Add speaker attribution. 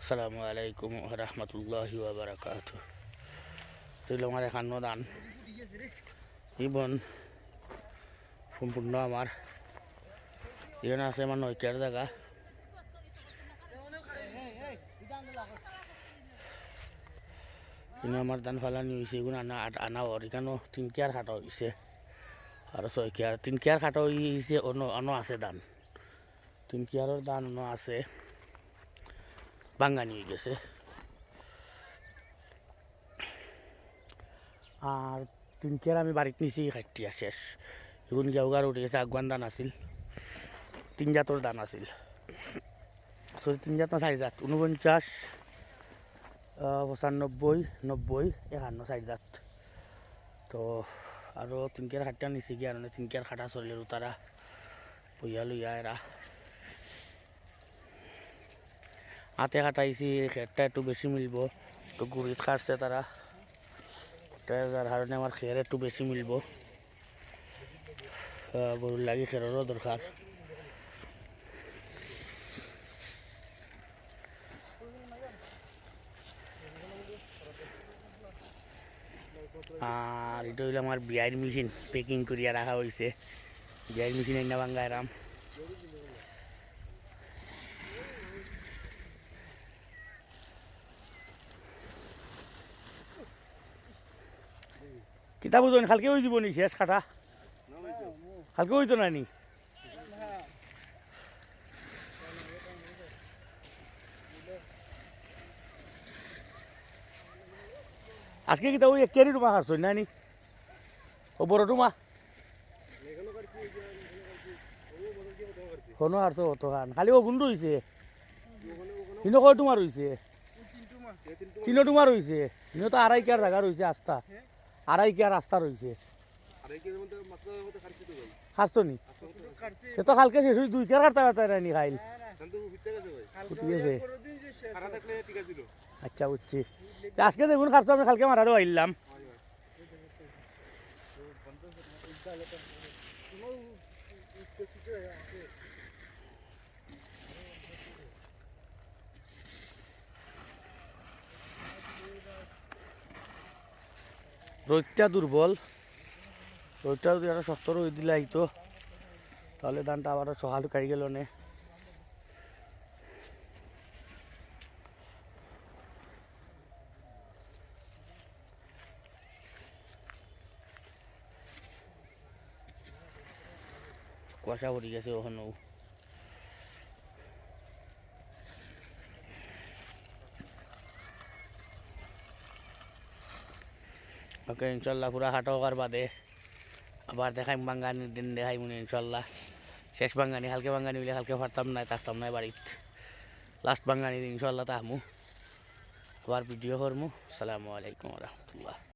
Speaker 1: আসসালামু আলাইকুম রহমতুল্লাহি বারাকাত তুইল আমার একান্ন দান ইবন সম্পূর্ণ আমার এখানে আছে আমার নৈকের জায়গা কিন্তু আমার ধান ফালানি হয়েছে এগুলো আনা আট- আনা হর এখানেও তিন কেয়ার খাটা হয়েছে আর ছয় কেয়ার তিন কেয়ার খাটা হয়েছে অন্য অন্য আছে ধান তিন কেয়ারের ধান অন্য আছে বাঙ্গানি হয়ে গেছে। আর তিন কেয়ার আমি বাড়িতে নিছি খাটিয়া শেষ। এখন গেউগার উঠে গেছে আগুয়ান দান আছিল। তিন জাতর দান আছিল। সরি তিন জাত না চাৰি জাত। ঊনপঞ্চাছ আহ, পঁচানব্বই নব্বই একান্ন চাৰি জাত। তো আৰু তিনকেৰ খাটিয়া নিছি কি আৰু তিনকেৰ খাটা চলিলোঁ তাৰা বহিয়া লইয়া এৰা হাতে কাটাইছি, খেরটা একটু বেশি মিলব, একটু গুড়িত কাটছে তারা। যার কারণে আমার খের একটু বেশি মিলব। গরুর লাগি খেরেরও দরকার আর এটা হইল আমার বিয়ার মেশিন পেকিং করিয়া রাখা হয়েছে বিয়ার মেশিন এনে বাঙ্গাইরাম কিতা বুঝুন কালকে হয়ে যাব নি শেষ কাটা কালকে হইতো না নি? আজকে কিতা ওই কেরি টুমা খাচ্ছ না নি? ও বড় টুমা কোনো আর তো অত খান খালি ও গুন্ডু হইছে কিন্তু কয় টুমার হইছে তিনো টুমার হইছে তিনো তো আড়াই কেয়ার জায়গা রইছে আস্থা আড়াই কেয়ার রাস্তা রয়েছে। খাচ্ছ নি? সে তো কালকে শেষ দুই কেয়ার কাটতে কাটতে নি খাইল আচ্ছা বুঝছি। আজকে দেখুন খাচ্ছ আমি কালকে মারা দেওয়া আইলাম রোদটা দুর্বল। রোদটা যদি আরও শক্ত রোদ দিলে আইতো, তাহলে ধানটা আবারও সকাল কাড়ি গেল নে। কুয়াশা পড়ে গেছে ওখানেও। ওকে ইনশাল্লাহ পুরা হাটো হওয়ার বাদে আবার দেখাই বাঙ্গানির দিন দেখাই মনে ইনশাল্লাহ। শেষ বাঙ্গানি হালকে বাঙ্গানি হইলে হালকে পারতাম না থাকতাম না বাড়িত লাস্ট বাঙ্গানি ইনশাল্লাহ তাহমু। আবার ভিডিও করমু আসসালামু আলাইকুম রহমতুল্লাহ